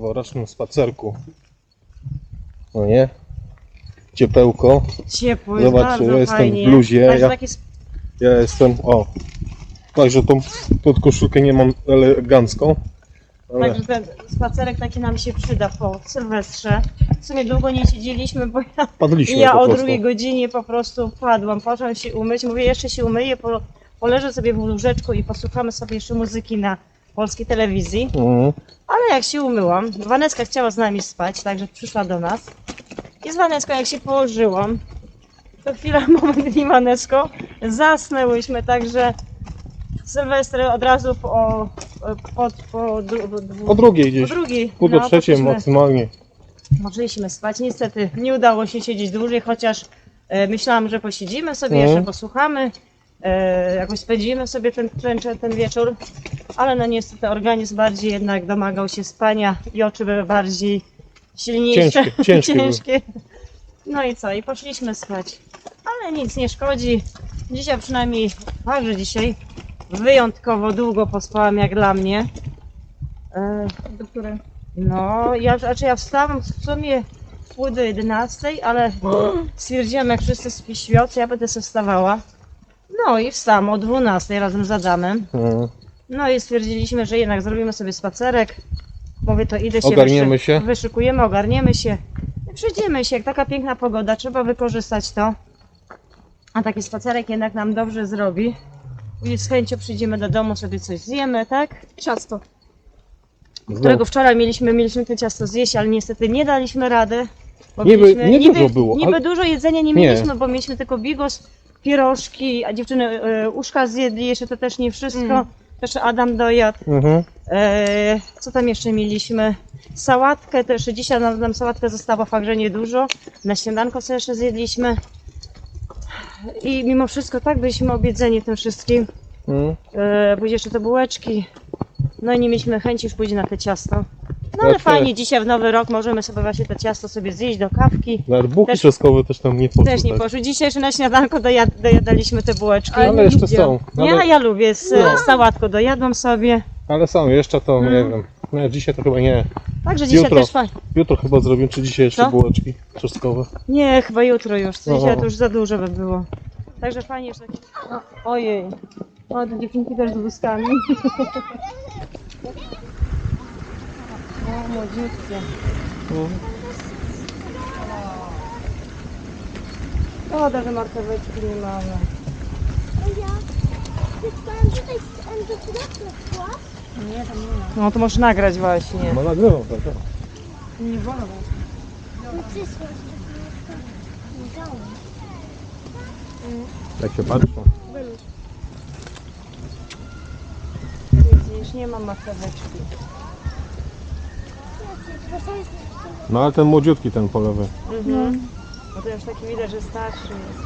noworocznym spacerku. No nie? Ciepełko. Ciepło, jest Zobacz, bardzo ja jestem w bluzie, Także ja- sp- Ja jestem, o. Także tą pod koszulkę nie mam elegancką. Ale Także ten spacerek taki nam się przyda po Sylwestrze. W sumie długo nie siedzieliśmy, bo ja, padliśmy ja po o prostu. drugiej godzinie po prostu padłam. Poszłam się umyć. Mówię, jeszcze się umyję, po, poleżę sobie w łóżeczku i posłuchamy sobie jeszcze muzyki na polskiej telewizji. Mhm. Ale jak się umyłam, Waneska chciała z nami spać, także przyszła do nas. I z Waneską jak się położyłam, to chwila, moment i Wanesko, zasnęłyśmy, także Sylwester od razu po, po, po, dru- Po po, drugiej po gdzieś, drugiej. pół do no, trzeciej poszliśmy- maksymalnie. Możliśmy spać. Niestety nie udało się siedzieć dłużej, chociaż e, myślałam, że posiedzimy sobie, Mhm. jeszcze posłuchamy, jakoś spędzimy sobie ten, ten, ten wieczór, ale no niestety organizm bardziej jednak domagał się spania i oczy były bardziej silniejsze, Ciężkie, ciężkie ciężkie. No i co, i poszliśmy spać. Ale nic nie szkodzi. Dzisiaj przynajmniej, także dzisiaj wyjątkowo długo pospałam jak dla mnie. E, Do której? no, ja, znaczy ja wstałam w sumie w pół do 11, ale stwierdziłam, jak wszyscy śpi śpią, to ja będę sobie wstawała. No i wstałam o 12 razem z Adamem. Mhm. No i stwierdziliśmy, że jednak zrobimy sobie spacerek. Mówię, to idę się, Ogarniemy się. wyszykujemy, ogarniemy się. I Przyjdziemy się, jak taka piękna pogoda, trzeba wykorzystać to. A taki spacerek jednak nam dobrze zrobi. I z chęcią przyjdziemy do domu, sobie coś zjemy, tak? Ciasto. którego wczoraj mieliśmy, mieliśmy to ciasto zjeść, ale niestety nie daliśmy rady. Bo Niby- mieliśmy, nie niby, dużo było, Niby ale- dużo jedzenia nie Nie. mieliśmy, bo mieliśmy tylko bigos, pierożki, a dziewczyny e, uszka zjedli, jeszcze to też nie wszystko. Mm. Też Adam dojadł. Mhm. E, co tam jeszcze mieliśmy? Sałatkę też, dzisiaj nam, nam sałatkę została fakt, że niedużo. Na śniadanko sobie jeszcze zjedliśmy. I mimo wszystko tak byliśmy obiedzeni tym wszystkim. Mhm. E, później jeszcze te bułeczki. No i nie mieliśmy chęci już pójść na te ciasto. No ale Znaczy- fajnie, dzisiaj w nowy rok możemy sobie właśnie to ciasto sobie zjeść do kawki. Nawet bułki Też- trzaskowe też tam nie poszły. Też nie tak. poszło. Dzisiaj jeszcze na śniadanko dojad, dojadaliśmy te bułeczki. Ale Ale jeszcze lubię. są. Ja, Ale, ja lubię z No. z sałatką dojadłam sobie. ale są, jeszcze to nie Mm. wiem. No, dzisiaj to chyba nie. Także dzisiaj Jutro. też fajnie. Jutro chyba zrobimy, czy dzisiaj jeszcze Co? bułeczki trzaskowe. Nie, chyba jutro już. Dzisiaj No. to już za dużo by było. Także fajnie, że... Ojej. Ładne dziewczynki też z wózkami. o, młodziutkie. O, że marteweczki nie mamy. Nie, tam nie ma. No to możesz nagrać właśnie. No nagrywam, tak, tak. Nie wolno. Jak się patrzą? Wyluź. Widzisz, nie ma marcheweczki. No ale ten młodziutki ten po lewej. Mhm. No to już taki widać, że starszy jest.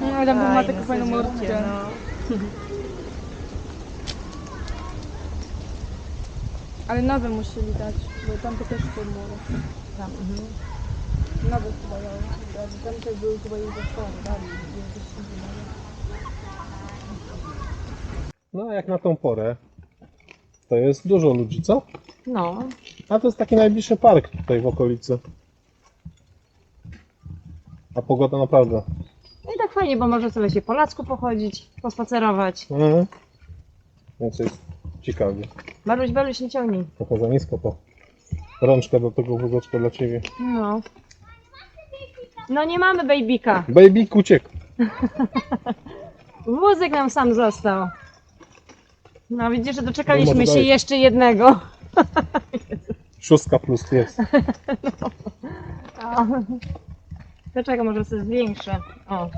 No, Adam ma Fajne, taką fajną słodziutkie, mordkę. no. Ale nowe musieli dać, bo tamte też są młode. Tam, mhm. Nowe chyba dały. A Tamte były chyba już dali. inne. No a jak na tą porę, to jest dużo ludzi, co? No, A to jest taki najbliższy park tutaj w okolicy. A pogoda naprawdę. No i tak fajnie, bo może sobie się po Lacku pochodzić, pospacerować. Mhm. Więc jest ciekawie. Baluś, baluś, nie ciągnij. Trochę za nisko to. Rączka do tego wózeczka dla ciebie. No. No nie mamy babyka. Baby uciekł. Wózek nam sam został. No widzisz, że doczekaliśmy No, może się jeszcze jednego. Szóstka plus jest. O. Dlaczego może sobie zwiększę? O.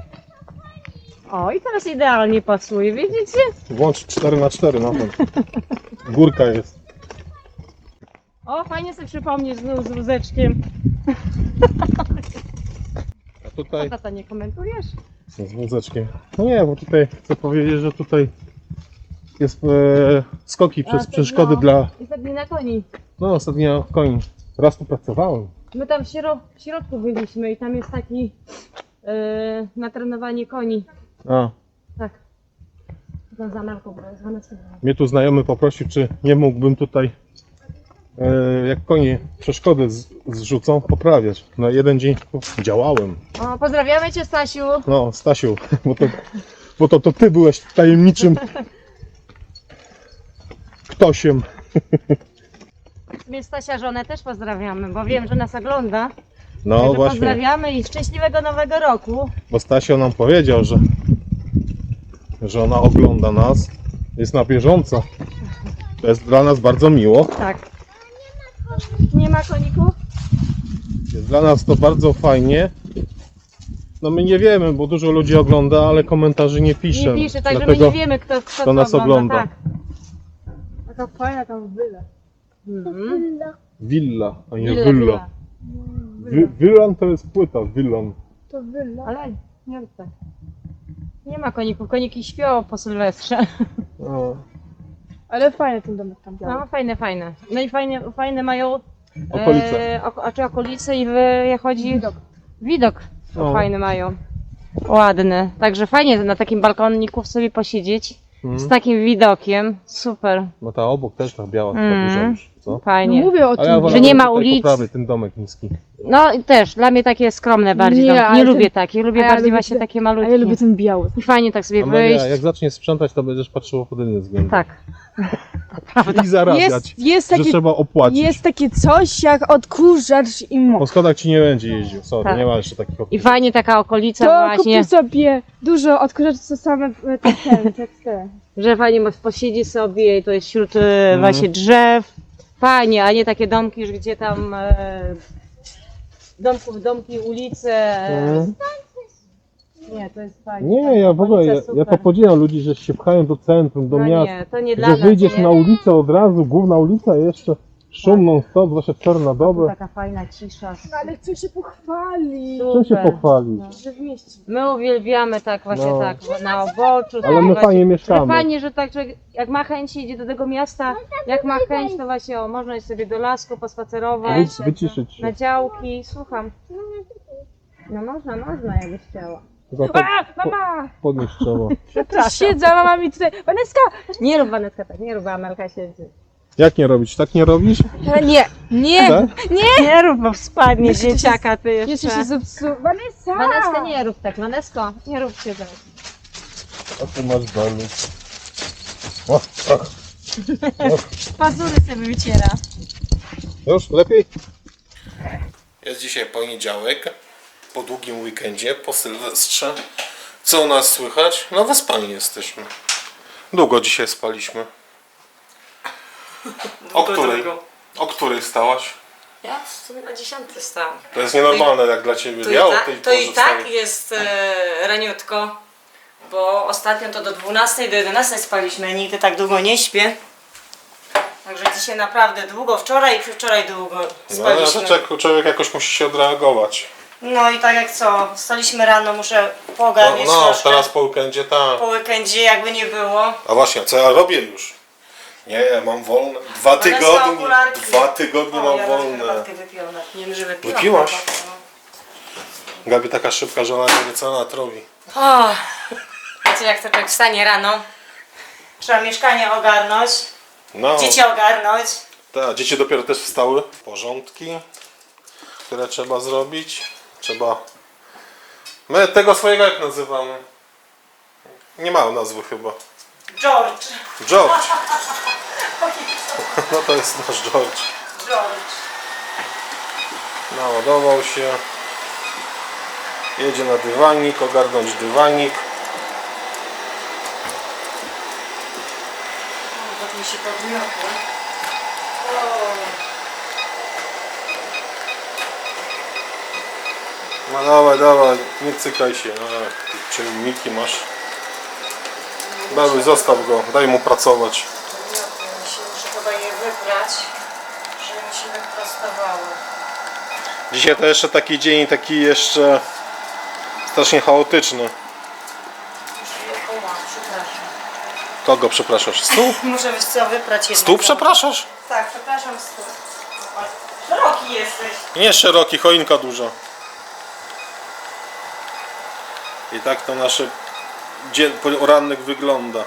O, i teraz idealnie pasuje, widzicie? Włącz 4 na 4 na ten. Górka jest. O, fajnie sobie przypomnieć znów z wózeczkiem. A tutaj Tata, nie komentujesz? z wózeczkiem. No nie, bo tutaj chcę powiedzieć, że tutaj jest e, skoki przez to przeszkody no. dla I na koni. no ostatnio koni. Raz tu pracowałem. My tam w, śro- w środku byliśmy i tam jest taki yy, na trenowanie koni. A, Tak. Tam za Marką, bo jest 12 mnie tu znajomy poprosił, czy nie mógłbym tutaj e, jak konie przeszkody z, zrzucą, poprawiać. Na jeden dzień działałem. O, pozdrawiamy Cię Stasiu. No, Stasiu, bo to, bo to, to ty byłeś tajemniczym ktośem. My Stasia żonę też pozdrawiamy, bo wiem, że nas ogląda. No Także właśnie, pozdrawiamy i szczęśliwego nowego roku. bo Stasio nam powiedział, że, że ona ogląda nas, jest na bieżąco. To jest dla nas bardzo miło. Tak. Nie ma koników? Jest dla nas to bardzo fajnie. No my nie wiemy, bo dużo ludzi ogląda, ale komentarzy nie pisze. Nie pisze, także my nie wiemy, kto, kto to nas ogląda. Tak. Taka fajna tam wyla. Mhm. Villa, a nie Willa, Villa. willa. Wi- Villan to jest płyta, Villan. To wyla. Ale nie rób tak. Nie ma koników, koniki śpią po Sylwestrze. Ale fajny ten domek tam biały. No fajne, fajne. No i fajne, fajne mają Okolice. E, ok- a czy okolice i wy, jak chodzi... Widok. Widok No. fajny mają. Ładny. Także fajnie na takim balkoniku sobie posiedzieć. Z Mhm. takim widokiem. Super. No ta obok też ta biała, taka Mm. duża już, co? No Fajnie. mówię o tym. ja że nie ma tutaj ulic. po prawej, ten domek niski. No i też, dla mnie takie skromne bardziej. Nie, Nie, nie ten- lubię takie. Lubię a ja bardziej lubię właśnie te- takie A malutkie. ja lubię ten biały. I fajnie tak sobie Amelia, wyjść. jak zaczniesz sprzątać, to będziesz patrzyła pod innym względem. Tak. Prawda. I zarabiać, Jest, jest, że takie, trzeba opłacić. jest takie coś jak odkurzacz i mop. Po schodach ci nie będzie jeździł, sorry, Tak. nie ma jeszcze takich I opcji. fajnie taka okolica To właśnie, kupię sobie dużo odkurzaczy, co same e, te, te, te, te. że fajnie mo- posiedzi sobie i to jest wśród e, Mhm. właśnie drzew. Fajnie, a nie takie domki, że gdzie tam e, domków, domki, ulice. Mhm. Nie, to jest fajnie. Nie, ja w ogóle, ja, ja to podziwiam ludzi, że się pchają do centrum, do no miasta. nie, to nie dla Że nas. wyjdziesz nie. na ulicę od razu, główna ulica jeszcze szumną stąd, zwłaszcza w czarna dobę. Taka fajna cisza. No, ale chcę się pochwalić, Czym się Super. pochwalić? że w mieście. My uwielbiamy tak właśnie No. tak na oboczu. Ale tak my właśnie. fajnie Że mieszkamy. fajnie, że tak, że jak ma chęć idzie do tego miasta, jak ma chęć, to właśnie o, można iść sobie do lasku, pospacerować, Wy, wyciszyć na się. działki, słucham. No można, można, jakbyś chciała. Tylko pod, A, mama! podnieść trzeba. Siedzę, mama mi tutaj. Waneska! Nie rób Wanetka tak, nie rób, Amelka siedzi. Jak nie robić? Tak nie robisz? E, Nie, nie! Tak? Nie rób, bo spadnie Jeszcze się- dzieciaka ty Jeszcze jeszcze. się zepsuł. Vanessa! Waneska nie rób tak, Wanesko, nie rób się tak. A ty masz. O, ach, Pazury sobie wyciera. już lepiej? Jest dzisiaj poniedziałek, po długim weekendzie, po Sylwestrze. Co u nas słychać? No wyspani jesteśmy. Długo dzisiaj spaliśmy. O której? O której wstałaś? Ja w sumie na dziesiąty stałam. To jest nienormalne jak dla ciebie. To, ja i, o tak, tej to porze i tak wstaję. jest e, raniutko, bo ostatnio to do 12, do 11 spaliśmy, nigdy tak długo nie śpię. Także dzisiaj naprawdę długo, wczoraj i przedwczoraj długo No, ale spaliśmy. człowiek jakoś musi się odreagować. No i tak jak co, wstaliśmy rano, muszę No, poogarniać no troszkę. teraz po weekendzie tak. Po weekendzie jakby nie było. A właśnie, co ja robię już? Nie, ja mam wolne. Dwa tygodnie. okularki. Dwa tygodnie O, mam ja wolne. herbatkę wypiłam, nawet nie wiem, że wypiłam. Wypiłaś? herbatkę, no. Gabi taka szybka, że ona nie wie co ona robi. O, wiecie jak to człowiek wstanie rano, trzeba mieszkanie ogarnąć, No, dzieci ogarnąć. tak, dzieci dopiero też wstały. Porządki, które trzeba zrobić. Trzeba... My tego swojego jak nazywamy? Nie ma nazwy chyba. George, George. No to jest nasz George. George. Naładował się. Jedzie na dywanik, ogarnąć dywanik. Tak mi się podmiotło. No dawaj, dawaj, nie cykaj się. No, czy Miki masz? Dawaj, zostaw go, daj mu pracować. Muszę chyba je wybrać, żeby mi się prostowało. Dzisiaj to jeszcze taki dzień, taki jeszcze strasznie chaotyczny. Przepraszam. Kogo przepraszasz? Stół? Muszę wiesz co, wyprać jedno. Stół przepraszasz? Tak, przepraszam, stół. Szeroki jesteś. Nie szeroki, choinka duża. I tak to nasze dzień porannek wygląda.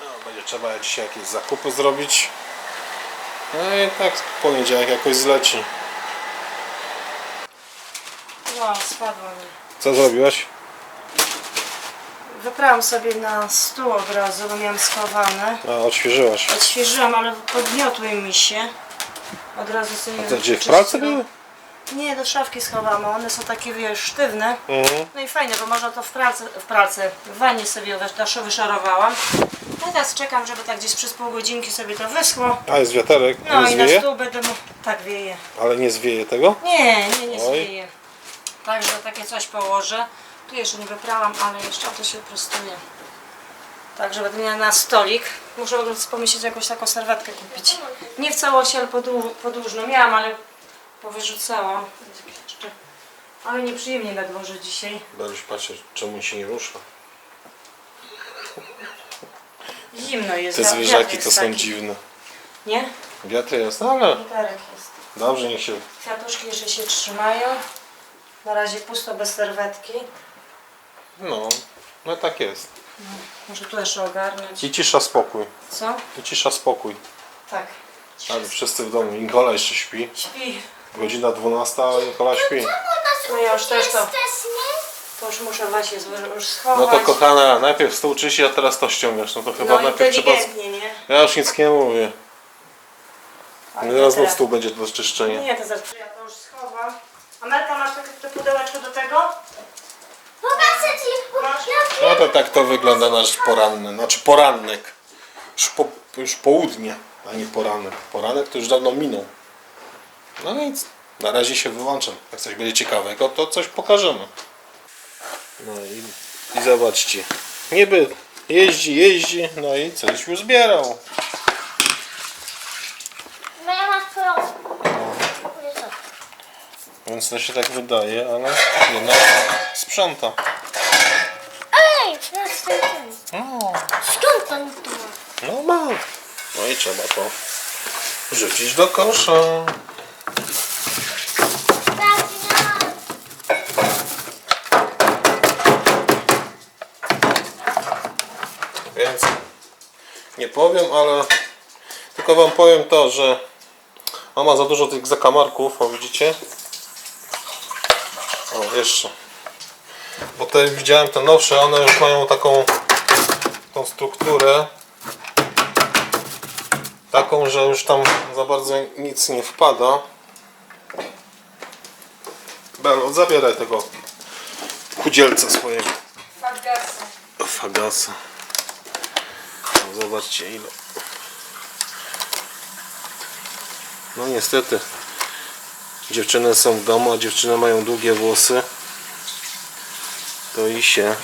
No, będzie Trzeba dzisiaj jakieś zakupy zrobić. No i tak w poniedziałek jakoś zleci. Wow, spadła mi. Co zrobiłaś? Wyprałam sobie na stół od razu, bo miałam schowane. A, odświeżyłaś. Odświeżyłam, ale podmiotły mi się. Od razu sobie To gdzie, w pracy były? Nie, do szafki schowałam. One są takie, wiesz, sztywne. Mhm. No i fajne, bo można to w pracy, w pracy, w wannie sobie wysz- wyszarowałam. No teraz czekam, żeby tak gdzieś przez pół godzinki sobie to wyschło. A, jest wiaterek. No nie i na zwieje? stół będę mu... Tak wieje. Ale nie zwieje tego? Nie, nie, nie Oj. zwieje. Także takie coś położę. Tu jeszcze nie wyprałam, ale jeszcze to się prostuje. Także będę miała na stolik. Muszę w ogóle pomyśleć jakąś taką serwetkę kupić. Nie w całości, ale podłu- podłużną. Miałam, ale powyrzucałam. Jeszcze. Ale nieprzyjemnie na dworze dzisiaj. Beluś, patrzę, czemu się nie rusza. Zimno jest. Te zwierzaki to są taki. dziwne. Nie? Wiatr jest, no ale Gitarek jest. dobrze niech się... Kwiatuszki jeszcze się trzymają. Na razie pusto, bez serwetki. No, no tak jest. Muszę tu jeszcze ogarnąć. I cisza, spokój. Co? I cisza, spokój. Tak. Ale wszyscy w domu. Nikola jeszcze śpi. Śpi. Godzina 12, a Nikola śpi. No ja już też to, to już muszę właśnie już schować. No to kochana, najpierw stół czyści, a teraz to ściągasz. No to chyba No najpierw trzeba... inteligentnie, nie? Ja już nic nie mówię. No nie Zaraz znów teraz. stół będzie do czyszczenia. Nie, to zaraz ja to już schowam. Amelka, masz takie to pudełeczko do tego? Pokażę ci. No to tak to wygląda nasz poranny, znaczy poranek. Już, po, już południe, a nie poranek. Poranek to już dawno minął. No nic, na razie się wyłączam. Jak coś będzie ciekawego, to coś pokażemy. No i, i zobaczcie. Niby jeździ, jeździ, no i coś już zbierał. No ja mam prosto. Więc to się tak wydaje, ale jednak sprząta. Ej, jest ten ten. No, Skąd pan tu ma? no ma. No i trzeba to wrzucić do kosza. Więc nie powiem, ale tylko wam powiem to, że on ma za dużo tych zakamarków, o widzicie? O, jeszcze. Bo te widziałem te nowsze, one już mają taką tą strukturę taką, że już tam za bardzo nic nie wpada. Belo, zabieraj tego chudzielca swojego. Fagasa. Fagasa. No, zobaczcie ile. No niestety. Dziewczyny są w domu, a dziewczyny mają długie włosy. To i się.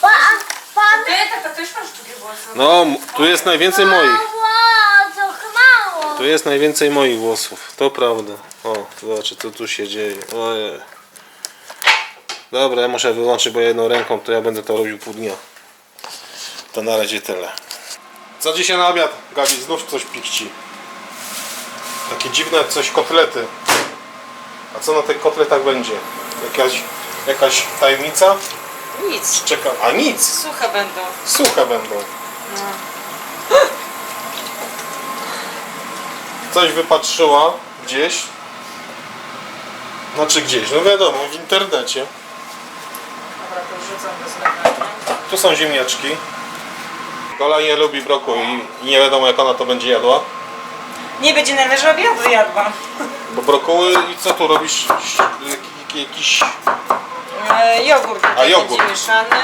Pa, pan. Ty, tata, też masz długie włosy. No, tu jest najwięcej moich. Tu jest najwięcej moich włosów. To prawda. O, zobaczcie co tu się dzieje. Ojej. Dobra, ja muszę wyłączyć, bo jedną ręką to ja będę to robił pół dnia. To na razie tyle. Co dzisiaj na obiad, Gabi? Znów coś pikci. Takie dziwne coś kotlety. A co na tych kotletach będzie? Jakaś, jakaś tajemnica? Nic. Czekam. A nic! Suche będą. Suche będą. Coś wypatrzyła gdzieś. Znaczy gdzieś, no wiadomo, w internecie. Dobra, to wrzucam do zlewania. Tu są ziemniaczki. Gola nie lubi broku i, nie wiadomo jak ona to będzie jadła. Nie będzie najwyżej obiadu jadła. Bo brokuły i co tu robisz? Jaki- Jakiś E, jogurt tutaj jogurt. będzie mieszany.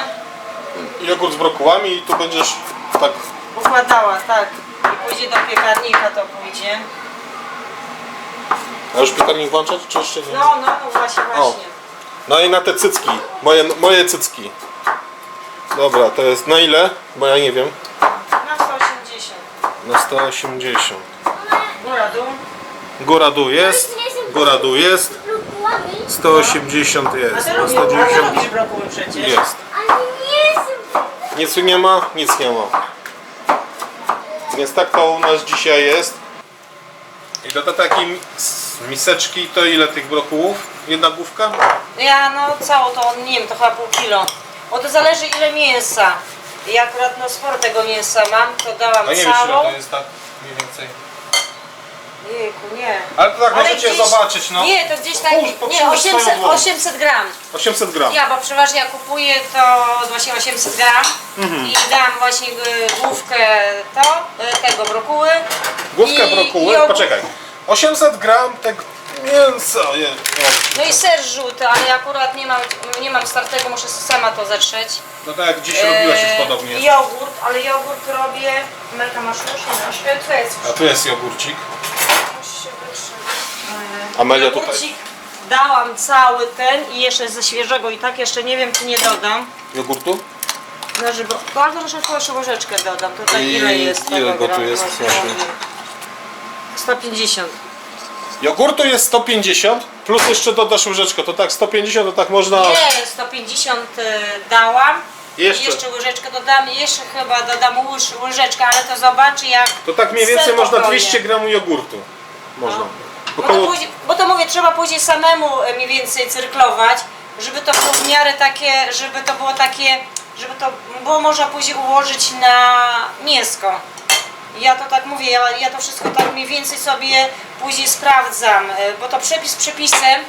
jogurt z brokułami i tu będziesz tak... Układała, tak. I pójdzie do piekarnika, to pójdzie. A już piekarnik włączać czy jeszcze nie? No, no, no właśnie, właśnie. No i na te cycki. Moje, moje cycki. Dobra, to jest na ile? Bo ja nie wiem. Na 180. Na 180. Góra, dół. Góra dół jest. Góra dół jest. Próbowali, 180 A jest. ty, Na a ty 190 lubisz brokuły przecież. jest. ale nie jestem. Nic tu nie ma? Nic nie ma. Więc tak to u nas dzisiaj jest. I do takiej mis- miseczki to ile tych brokułów? Jedna główka? Ja no cało to, nie wiem, to chyba pół kilo. Bo to zależy ile mięsa. I akurat no sporo tego mięsa mam, to dałam No nie wiem, całą. czy to jest tak mniej więcej. Jejku, nie. Ale to tak możecie zobaczyć, no. Nie, to gdzieś tak, nie, poprzyłeś swoją 800, dłoń. 800 gram. 800 gram. Ja, bo przeważnie ja kupuję to właśnie 800 gram Mhm. i dam właśnie y, główkę to, y, tego brokuły. Główkę brokuły, poczekaj. 800 gram tego mięsa. Je, No i ser żółty, ale ja akurat nie mam, nie mam startego, muszę sama to zetrzeć. no tak jak dziś robiłaś już Eee, podobnie. Jogurt, ale jogurt robię. Melka masz już? Nie masz. E, Tu jest. A tu jest jogurcik. Musisz się wytrzeć. Amelia tutaj. Jogurcik dałam cały ten i jeszcze ze świeżego i tak jeszcze nie wiem czy nie dodam. Jogurtu? No żeby, bardzo troszeczkę jeszcze łyżeczkę dodam. Tutaj I ile jest? ile tego go tu gram? jest? Właśnie Właśnie. Mówię. 150. Jogurtu jest 150, plus jeszcze dodasz łyżeczkę. To tak 150 to tak można... Nie, 150 y, dałam. Jeszcze. I jeszcze łyżeczkę dodam, jeszcze chyba dodam łyż, łyżeczkę, ale to zobaczy jak. To tak mniej więcej można pokroję. 200 gramów jogurtu. Można. Bo to, Około... później, bo to mówię, trzeba później samemu e, mniej więcej cyrklować, żeby to było w miarę takie, żeby to było takie, żeby to było można później ułożyć na mięsko. Ja to tak mówię, ja, ja to wszystko tak mniej więcej sobie później sprawdzam, e, bo to przepis przepisem.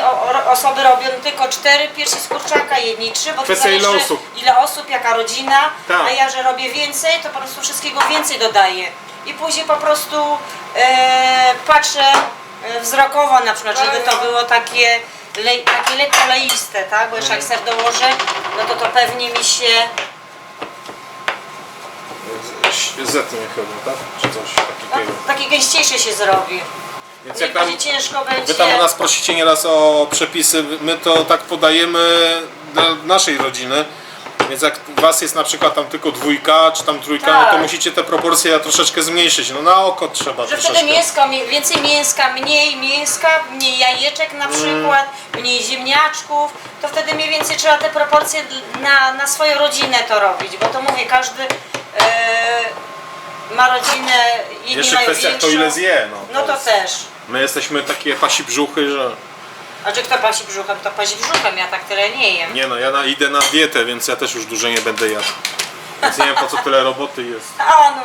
e, o- o- osoby robią tylko cztery piersi z kurczaka, jedni trzy, bo to Kwestia ile zależy osób. ile osób, jaka rodzina, Tak. a ja, że robię więcej, to po prostu wszystkiego więcej dodaję. I później po prostu e, patrzę e, wzrokowo na przykład, żeby to było takie, le, takie lekko leiste, tak? Bo jeszcze jak ser dołożę, no to to pewnie mi się... Z- Zetnie chyba, tak? Czy coś takiego. takie gęściejsze się zrobi. Więc jak tam... ciężko będzie... Wy tam u nas prosicie nieraz o przepisy, my to tak podajemy dla naszej rodziny. Więc jak was jest na przykład tam tylko dwójka, czy tam trójka, no to Tak. musicie te proporcje troszeczkę zmniejszyć. No na oko trzeba Że troszeczkę. wtedy mięska, mi- więcej mięska, mniej mięska, mniej jajeczek na przykład, mniej ziemniaczków, to wtedy mniej więcej trzeba te proporcje na, na swoją rodzinę to robić, bo to mówię, każdy e, ma rodzinę, inni Jeszcze mają kwestia kto większą. ile zje. No, No to jest- też. My jesteśmy takie pasi brzuchy, że... A czy kto pasi brzuchem, to pasi brzuchem, ja tak tyle nie jem. Nie no, ja na, idę na dietę, więc ja też już dużo nie będę jadł. Więc nie wiem po co tyle roboty jest. A no,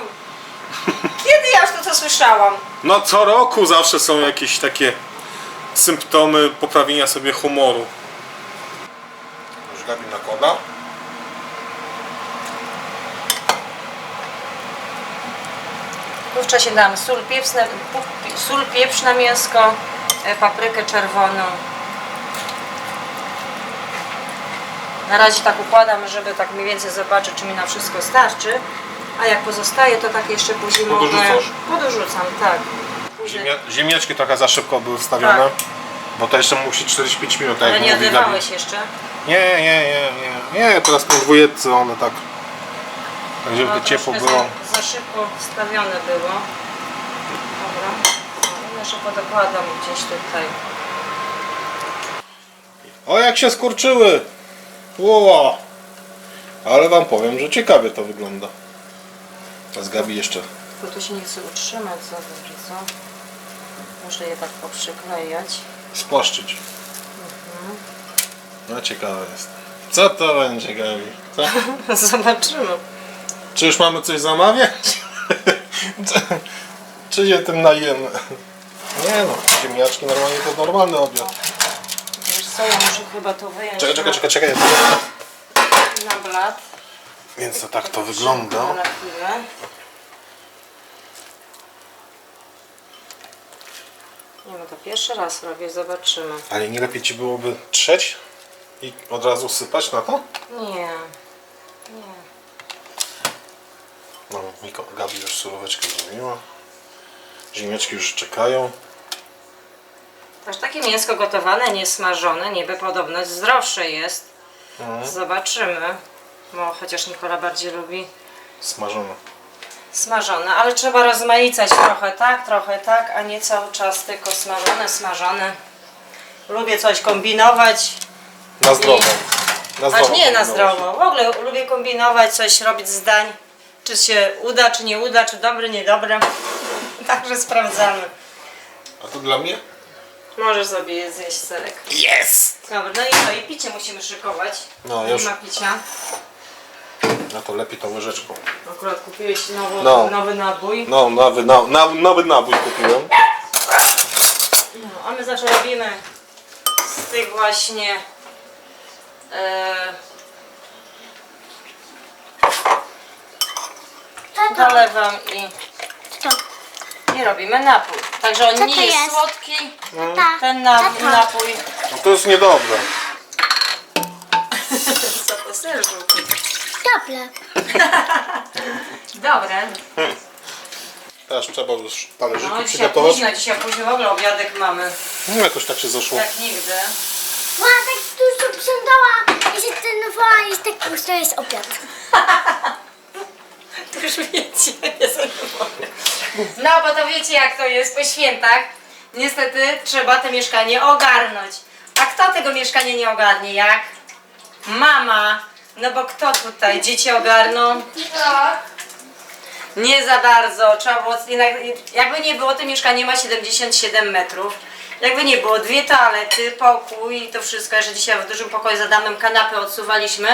kiedy ja już to, to słyszałam? No co roku zawsze są jakieś takie symptomy poprawienia sobie humoru. Już Gabi nakłada. W czasie dam sól, pieprz na, sól, pieprz na mięsko, paprykę czerwoną. Na razie tak układam, żeby tak mniej więcej zobaczyć, czy mi na wszystko starczy. A jak pozostaje, to tak jeszcze później mogę... Podorzucasz? Podorzucam, tak. Ziemia, ziemniaczki trochę za szybko były wstawione. Tak. Bo to jeszcze musi 45 minut, tak Ale jak nie mówi Gabi. odrywałeś jeszcze. Nie, nie, nie, nie. Nie, teraz po dwójce one tak. Tak żeby No, ciepło troszkę było. Za, za szybko wstawione było. Jeszcze podokładam gdzieś tutaj. O jak się skurczyły! Ło! Ale wam powiem, że ciekawie to wygląda. A z Gabi jeszcze. Tylko tu się nie chce utrzymać za dobrze, co? Muszę je tak poprzyklejać. spłaszczyć. No ciekawe jest. Co to będzie Gabi? Co? Zobaczymy. Czy już mamy coś zamawiać? czy się tym najemy? Nie no, ziemniaczki normalnie to normalny obiad. Wiesz co, ja muszę chyba to wyjąć Czekaj, czekaj, czekaj, czekaj. na, na blat. Więc to tak to wygląda. Na chwilę. Nie no to pierwszy raz robię, zobaczymy. Ale nie lepiej ci byłoby trzeć i od razu sypać na to? Nie. No, Miko, Gabi już suróweczkę zrobiła. Ziemniaczki już czekają. Aż takie mięsko gotowane, nie smażone, niby podobno zdrowsze jest. Mhm. Zobaczymy. Bo chociaż Nikola bardziej lubi Smażone. smażone, ale trzeba rozmaicać trochę tak, trochę tak, a nie cały czas tylko smażone, smażone. Lubię coś kombinować, Na zdrowo. Na Aż nie na zdrowo. W ogóle lubię kombinować, coś robić z dań. Czy się uda, czy nie uda, czy dobre, niedobre. Także sprawdzamy. A to dla mnie? Możesz sobie zjeść serek. Jest! Dobra, no i co? I picie musimy szykować. No, nie już. ma picia. No to lepiej tą łyżeczką. Akurat kupiłeś nowo, No. nowy nabój. No, nowy, na, nowy nabój kupiłem. No, a my zawsze robimy z tych właśnie e, Tato, dolewam i. i robimy napój. Także on Co nie to jest, jest? słodki, Ta, ten na, Tata. napój. No to jest niedobre. Co to serzu? Dobre. Dobre. Teraz trzeba już talerzyki No dzisiaj przygotować. późno, dzisiaj późno w ogóle obiadek mamy. No jakoś tak się zeszło. Jak nigdy. Mama tak dużo sprzątała i się trenowała i tak pusto jest obiad. Już wiecie, jest No bo to wiecie jak to jest po świętach. Niestety trzeba to mieszkanie ogarnąć. A kto tego mieszkania nie ogarnie? Jak? Mama. No bo kto tutaj? Dzieci ogarną? Nie za bardzo. Trzeba było, jakby nie było, to mieszkanie ma 77 metrów. Jakby nie było, dwie toalety, pokój i to wszystko. Jeszcze dzisiaj w dużym pokoju za damem kanapy odsuwaliśmy.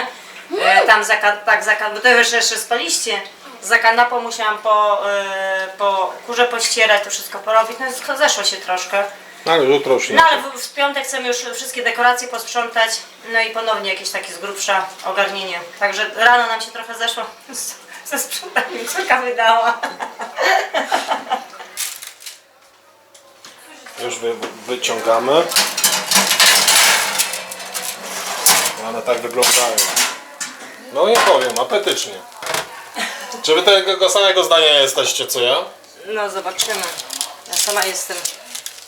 E, tam za, tak, za, bo to jeszcze, jeszcze spaliście. Za kanapą musiałam po, e, po kurze pościerać, to wszystko porobić. No zeszło się troszkę. No ale jutro już nie. No ale w, w piątek chcemy już wszystkie dekoracje posprzątać. No i ponownie jakieś takie z grubsza ogarnienie. Także rano nam się trochę zeszło. z- Ze sprzątaniem córka wydała. Już wy, wyciągamy. One tak wyglądają. No nie powiem, apetycznie. Czy wy tego samego zdania jesteście co ja? No zobaczymy. Ja sama jestem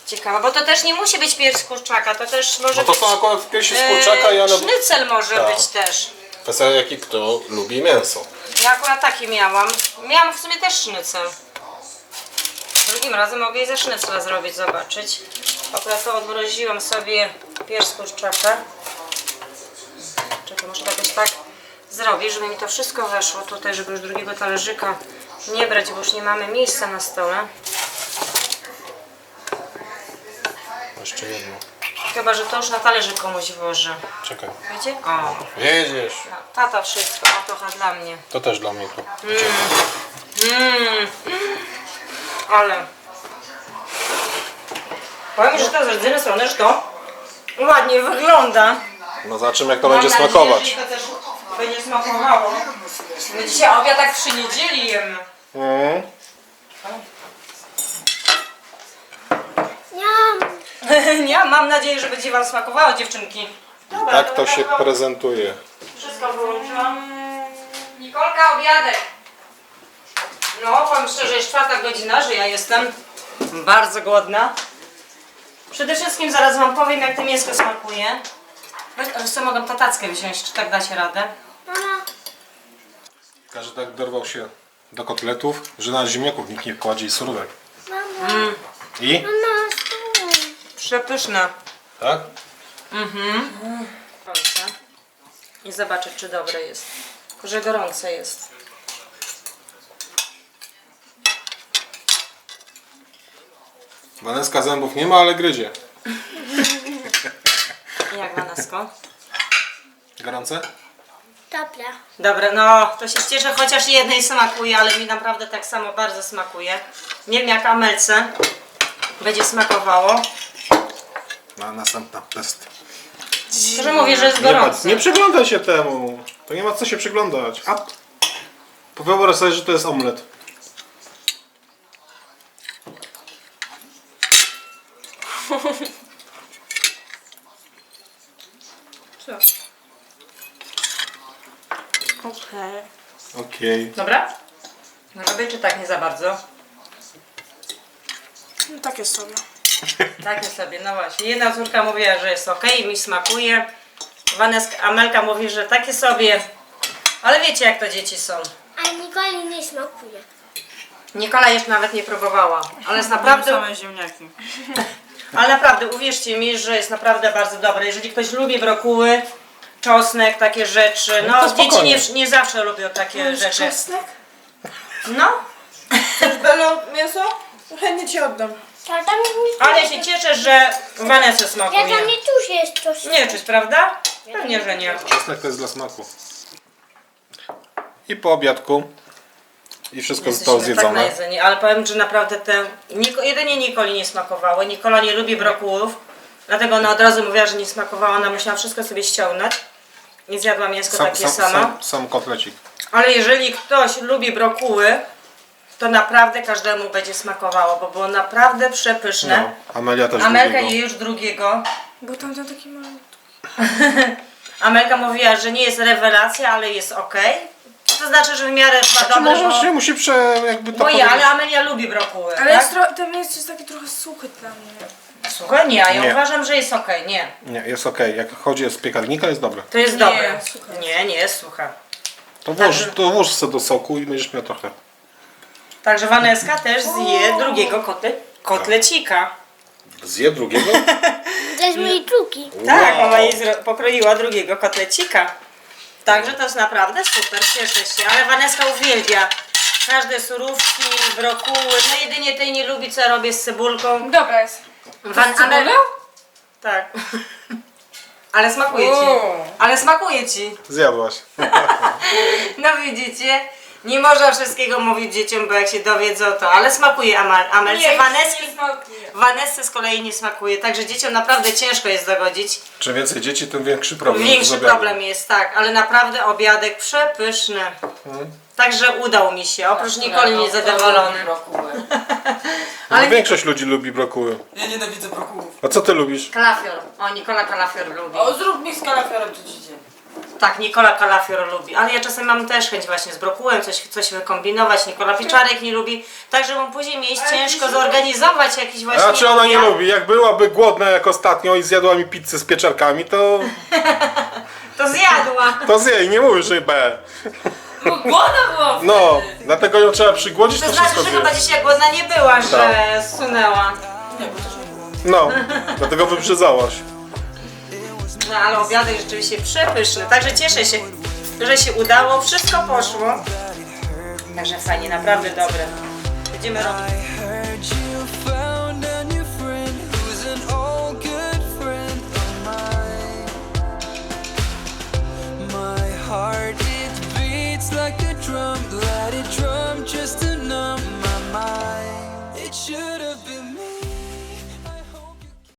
ciekawa, bo to też nie musi być pierś z kurczaka, to też może No to być... są akurat piersi z e, kurczaka i one... Sznycel może Tak. być też. Kwestia jaki kto lubi mięso. Ja akurat taki miałam. Miałam w sumie też sznycel. Drugim razem mogę jej ze sznycla zrobić, zobaczyć. Akurat to odmroziłam sobie pierś z kurczaka. Czekaj, muszę to jakoś tak zrobić, żeby mi to wszystko weszło tutaj, żeby już drugiego talerzyka nie brać, bo już nie mamy miejsca na stole. Jeszcze jedno. Chyba, że to już na talerzyk komuś włożę. Czekaj. Wiecie? O, Wiedziesz. no, tata wszystko, a trochę dla mnie. To też dla mnie tu. Mmm, ale powiem, że to z jednej strony, że to ładnie wygląda. No zobaczymy jak to Mam będzie nadzieję, smakować. że to też będzie smakowało. My dzisiaj obiad tak przy niedzieli jemy. Mm. Ja mam nadzieję, że będzie wam smakowało, dziewczynki. Dobra, Tak to się chyba prezentuje. Wszystko wyłączyłam. Nikolka, obiadek. No, powiem szczerze, jest czwarta godzina, że ja jestem bardzo głodna. Przede wszystkim zaraz wam powiem, jak to mięsko smakuje. Weź, co mogę tatackę wziąć, czy tak dacie radę? Każdy tak dorwał się do kotletów, że na ziemniaków nikt nie kładzie i surówek. mama, I? mama. Przepyszne. Tak? Gorące. I zobaczę, czy dobre jest. Tylko, że gorące jest. Waneska zębów nie ma, ale gryzie. Jak Wanesko? Gorące? Dobre. Dobre, no to się cieszę, chociaż jednej smakuje, ale mi naprawdę tak samo bardzo smakuje. Nie wiem jak Amelce będzie smakowało. Na następna test. Że mówię, że jest Nie, gorące. nie przyglądaj się temu. To nie ma co się przyglądać. A wyobraź sobie, że to jest omlet. Okej. Okej. Dobra? Może być czy tak nie za bardzo? No takie sobie. Takie sobie, no właśnie. Jedna córka mówiła, że jest ok, mi smakuje. Waneska, Amelka mówi, że takie sobie. Ale wiecie jak to dzieci są. Ale Nikoli nie smakuje. Nikola jeszcze nawet nie próbowała, ale jest naprawdę, Same ziemniaki. ale naprawdę uwierzcie mi, że jest naprawdę bardzo dobre. Jeżeli ktoś lubi brokuły, czosnek, takie rzeczy, No no, to dzieci spokojnie. nie, nie zawsze lubią takie rzeczy. Czosnek? No, Będą mięso? Chętnie ci oddam. Mi ale się cieszę, że Vanessa Ja smakuje. tam nie czuję jest coś. Nie czuć, prawda? Pewnie, że nie. Czosnek to jest dla smaku. i po obiadku. I wszystko Jesteśmy zostało tak zjedzone. najedzeni, ale powiem, że naprawdę te... Niko, jedynie Nikoli nie smakowało. Nikola nie lubi brokułów, dlatego ona od razu mówiła, że nie smakowała. Ona musiała wszystko sobie ściągnąć. Nie zjadła mięsko sam, takie sam, samo. sam, sam kotlecik. Ale jeżeli ktoś lubi brokuły, to naprawdę każdemu będzie smakowało, bo było naprawdę przepyszne. No, Amelia też Amelka lubi je już drugiego. Bo tamten taki mały. Amelka mówiła, że nie jest rewelacja, ale jest ok. To znaczy, że w miarę ma Czy dobre, może bo, się musi prze... jakby to bo ja, powiedzieć? ale Amelia lubi brokuły, Ale jest tak? tro- ten jest taki trochę suchy dla mnie. Słuchaj, nie, ja Nie. uważam, że jest ok, nie. Nie, jest okej. Jak chodzi z piekarnika, jest dobre. To jest Nie, dobre. słuchaj. Nie, nie jest sucha. To włóż, Także- to włóż sobie do soku i będziesz miał trochę. Także Waneska też zje drugiego kotle, kotlecika. Zje drugiego? To jest mojej czuki. Tak, ona jej zro- pokroiła drugiego kotlecika. Także to jest naprawdę super, cieszę się. Ale Waneska uwielbia każde surówki, brokuły. No jedynie tej nie lubi, co ja robię z cebulką. Dobra jest. Cebulą? Tak. Ale smakuje ci. Uuu. Ale smakuje ci. Zjadłaś. No widzicie? Nie można wszystkiego mówić dzieciom, bo jak się dowiedzą to, ale smakuje Ama- Amelce. Waneski, nie smakuje. Vanessce z kolei nie smakuje, także dzieciom naprawdę ciężko jest dogodzić. Czym więcej dzieci, tym większy problem. z Większy obiadem. problem jest, tak, ale naprawdę obiadek przepyszny. Także udał mi się, oprócz Nikoli niezadowolony. No, większość ludzi lubi brokuły. Ja nienawidzę brokułów. A co ty lubisz? Kalafior, o Nikola kalafior lubi. O, zrób mi z kalafiorem czy dziecię. Tak, Nikola kalafior lubi, ale ja czasem mam też chęć właśnie z brokułem coś, coś wykombinować. Nikola pieczarek nie lubi, także mu później mi jest ciężko zorganizować jakiś właśnie A czy ona nie lubi? Jak byłaby głodna jak ostatnio i zjadła mi pizzę z pieczarkami, to, To zjadła. to zje i nie mówisz, że B. Bo głodna była No, dlatego ją trzeba przygłodzić, to, To wszystko znaczy, że zje. chyba dzisiaj głodna nie była, że zsunęła. Nie, bo też nie było. No, dlatego wyprzedzałaś. No ale obiadek rzeczywiście przepyszny, także cieszę się, że się udało, wszystko poszło. Także fajnie, naprawdę dobre. Będziemy robić. beats like a drum, bloody drum, just to numb my mind. It should have.